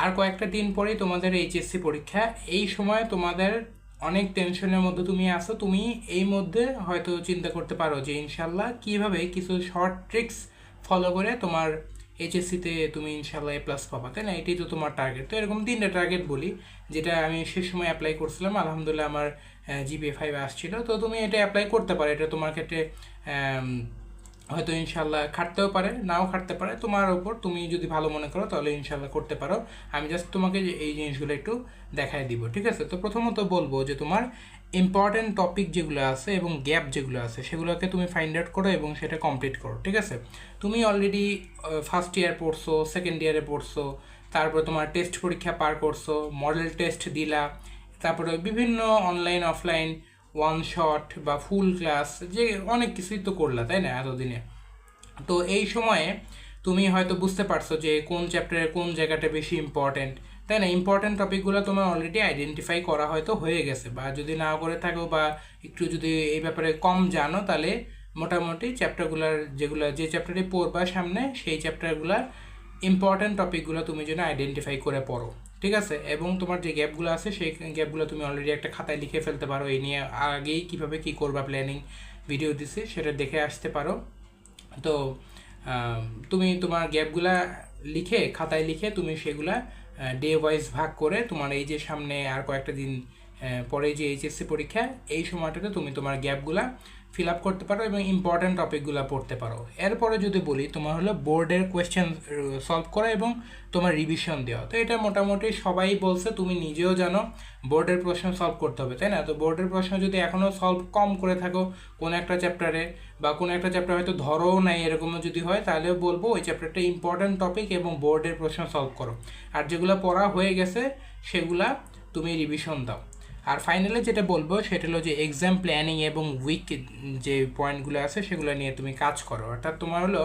আর কয়েকটা দিন পরেই তোমাদের এইচএসসি পরীক্ষা। এই সময় তোমাদের অনেক টেনশনের মধ্যে তুমি আসো তুমি এই মধ্যে হয়তো চিন্তা করতে পারো যে ইনশাল্লাহ কীভাবে কিছু শর্ট ট্রিক্স ফলো করে তোমার এইচএসসিতে তুমি ইনশাল্লাহ এ প্লাস পাবা। তাই না? এটাই তো তোমার টার্গেট তো এরকম তিনটা টার্গেট বলি, যেটা আমি সে সময় অ্যাপ্লাই করছিলাম, আলহামদুলিল্লাহ আমার জিপিএ ফাইভ আসছিল। তো তুমি এটা অ্যাপ্লাই করতে পারো। এটা তোমার ক্ষেত্রে হয়তো ইনশাল্লাহ খাটতেও পারে, নাও খাটতে পারে। তোমার ওপর তুমি যদি ভালো মনে করো, তাহলে ইনশাল্লাহ করতে পারো। আমি জাস্ট তোমাকে এই জিনিসগুলো একটু দেখাই দিব, ঠিক আছে? তো প্রথমত বলব যে তোমার ইম্পর্টেন্ট টপিক যেগুলো আছে এবং গ্যাপ যেগুলো আছে, সেগুলোকে তুমি ফাইন্ড আউট করো এবং সেটা কমপ্লিট করো, ঠিক আছে? তুমি অলরেডি ফার্স্ট ইয়ার পড়ছো সেকেন্ড ইয়ারে পড়ছো, তারপরে তোমার টেস্ট পরীক্ষা পার করছ মডেল টেস্ট দিলা, তারপরে বিভিন্ন অনলাইন অফলাইন ওয়ান শট বা ফুল ক্লাস যে অনেক কিছুই তো করলা, তাই না? এতদিনে। তো এই সময়ে তুমি হয়তো বুঝতে পারছ যে কোন চ্যাপ্টারের কোন জায়গাটা বেশি ইম্পর্ট্যান্ট তাই না? ইম্পর্ট্যান্ট টপিকগুলো তোমার অলরেডি আইডেন্টিফাই করা হয়তো হয়ে গেছে বা যদি না করে থাকো বা একটু যদি এই ব্যাপারে কম জানো তাহলে মোটামুটি চ্যাপ্টারগুলোর যেগুলো, যে চ্যাপ্টারে পড়বা সামনে, সেই চ্যাপ্টারগুলোর ইম্পর্ট্যান্ট টপিকগুলো তুমি যেন আইডেন্টিফাই করে পড়ো, ঠিক আছে? এবং তোমার যে গ্যাপগুলো আছে সেই গ্যাপগুলো তুমি অলরেডি একটা খাতায় লিখে ফেলতে পারো। এই নিয়ে আগেই কীভাবে কী করবা প্ল্যানিং ভিডিও দিছি, সেটা দেখে আসতে পারো। তো তুমি তোমার গ্যাপগুলা লিখে, খাতায় লিখে তুমি সেগুলা ডে ওয়াইজ ভাগ করে তোমার এই যে সামনে আর কয়েকটা দিন পরে যে এইচএসসি পরীক্ষা, এই সময়টাতে তুমি তোমার গ্যাপগুলা ফিল আপ করতে পারো এবং ইম্পর্ট্যান্ট টপিকগুলো পড়তে পারো। এরপরে যদি বলি, তোমার হলো বোর্ডের কোয়েশ্চেন সলভ করা এবং তোমার রিভিশন দেওয়া। তো এটা মোটামুটি সবাই বলছে, তুমি নিজেও জানো বোর্ডের প্রশ্ন সলভ করতে হবে, তাই না? তো বোর্ডের প্রশ্ন যদি এখনও সলভ কম করে থাকো, কোনো একটা চ্যাপ্টারে বা কোনো একটা চ্যাপ্টার হয়তো ধরোও নাই, এরকমও যদি হয় তাহলে বলব ওই চ্যাপ্টারটা ইম্পর্ট্যান্ট টপিক এবং বোর্ডের প্রশ্ন সলভ করো। আর যেগুলো পড়া হয়ে গেছে, সেগুলা তুমি রিভিশন দাও। আর ফাইনালে যেটা বলব, সেটা হলো যে এক্সাম প্ল্যানিং এবং উইক যে পয়েন্টগুলো আছে, সেগুলো নিয়ে তুমি কাজ করো। অর্থাৎ তোমার হলো,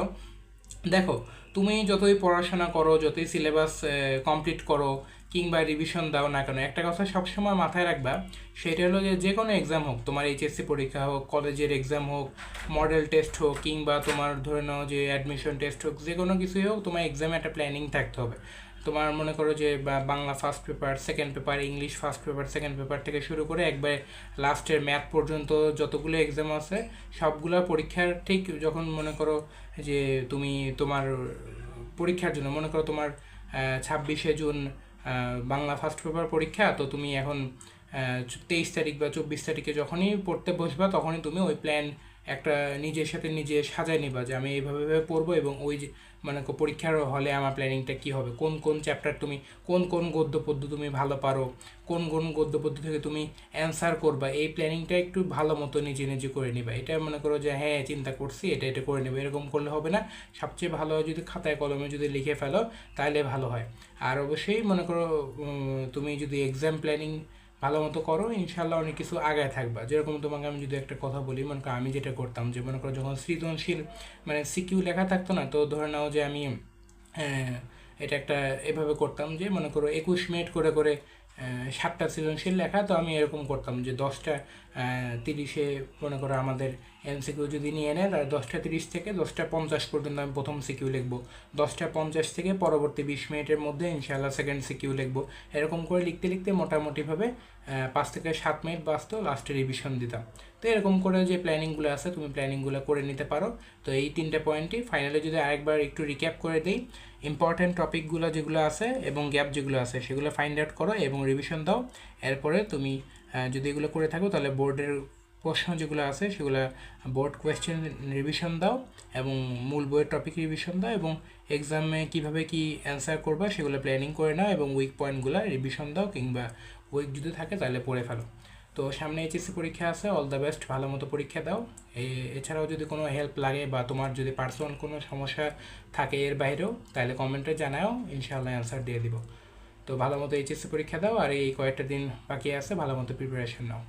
দেখো, তুমি যতই পড়াশোনা করো, যতই সিলেবাস কমপ্লিট করো, কিংবা রিভিশন দাও না কেন, একটা কথা সবসময় মাথায় রাখবা, সেটা হলো যে যে কোনো এক্সাম হোক, তোমার এইচএসসি পরীক্ষা হোক কলেজের এক্সাম হোক মডেল টেস্ট হোক, কিংবা তোমার ধরে নাও যে অ্যাডমিশন টেস্ট হোক যে কোনো কিছুই হোক, তোমার এক্সামে একটা প্ল্যানিং থাকতে হবে। তোমার মনে করো যে Bangla first paper second paper English first paper second paper থেকে শুরু করে একবার লাস্টের ম্যাথ পর্যন্ত যতগুলো এক্সাম আছে, সবগুলো পরীক্ষার ঠিক যখন মনে করো যে তুমি তোমার পরীক্ষার জন্য, মনে করো তোমার ছাব্বিশে জুন বাংলা ফার্স্ট পেপার পরীক্ষা, তো তুমি এখন তেইশ তারিখ বা চব্বিশ তারিখে যখনই পড়তে বসবা, তখনই তুমি ওই প্ল্যান একটা নিজের সাথে নিজে সাজায় নিবা যে আমি এইভাবে পড়ব এবং ওই যে মানে পরীক্ষার হলে আমার প্ল্যানিংটা কী হবে? কোন কোন চ্যাপ্টার তুমি, কোন কোন গদ্য পদ্য তুমি ভালো পারো? কোন কোন গদ্য পদ্য থেকে তুমি অ্যান্সার করবা? এই প্ল্যানিংটা একটু ভালো মতো নিজে নিজে করে নিবা। এটা মনে করো যে হ্যাঁ চিন্তা করছি, এটা এটা করে নেবে। এরকম করলে হবে না। সবচেয়ে ভালো হয় যদি খাতায়, কলমে যদি লিখে ফেলো তাহলে ভালো হয়। আর অবশ্যই মনে করো তুমি যদি এক্সাম প্ল্যানিং ভালো মতো করো ইনশাল্লাহ অনেক কিছু আগায় থাকবা। যেরকম তোমাকে আমি যদি একটা কথা বলি, মনে করো আমি যেটা করতাম, যে মনে করো যখন সৃজনশীল মানে সিকিউ লেখা থাকতো না, তো ধরে নাও যে আমি এটা একটা এভাবে করতাম যে মনে করো একুশ মিনিট করে করে সাতটা সৃজনশীল লেখা, তো আমি এরকম করতাম যে দশটা তিরিশে মনে করো আমাদের এমসিকিউ যদি নিয়ে নেয়, তাহলে দশটা তিরিশ থেকে দশটা পঞ্চাশ পর্যন্ত আমি প্রথম সিকিউ লিখব। দশটা পঞ্চাশ থেকে পরবর্তী বিশ মিনিটের মধ্যে ইনশাআল্লাহ সেকেন্ড সিকিউ লিখব। এরকম করে লিখতে লিখতে মোটামুটিভাবে পাঁচ থেকে সাত মিনিট বাঁচতো লাস্টে রিভিশন দিতাম। তো এরকম করে যে প্ল্যানিংগুলো আছে, তুমি প্ল্যানিংগুলো করে নিতে পারো। তো এই তিনটে পয়েন্টই ফাইনালে যদি আরেকবার একটু রিক্যাপ করে দিই ইম্পর্ট্যান্ট টপিকগুলো যেগুলো আছে এবং গ্যাপ যেগুলো আছে, সেগুলো ফাইন্ড আউট করো এবং রিভিশন দাও। এরপরে তুমি যদি এগুলো করে থাকো, তাহলে বোর্ডের প্রশ্ন যেগুলো আছে, সেগুলো বোর্ড কোয়েশ্চেন রিভিশন দাও এবং মূল বইয়ের টপিক রিভিশন দাও এবং এক্সামে কীভাবে কি অ্যান্সার করবা, সেগুলো প্ল্যানিং করে নাও এবং উইক পয়েন্টগুলো রিভিশন দাও কিংবা উইক যদি থাকে, তাহলে পড়ে ফেলো। তো সামনে এইচএসসি পরীক্ষা আছে অল দ্য বেস্ট ভালো মতো পরীক্ষা দাও। এছাড়াও যদি কোনো হেল্প লাগে বা তোমার যদি পার্সোনাল কোনো সমস্যা থাকে এর বাইরেও, তাহলে কমেন্টে জানাও, ইনশাআল্লাহ অ্যান্সার দিয়ে দিব। তো ভালো মতো এইচএসসি পরীক্ষা দাও আর এই কয়েকটা দিন বাকি আছে, ভালো মতো প্রিপারেশন নাও।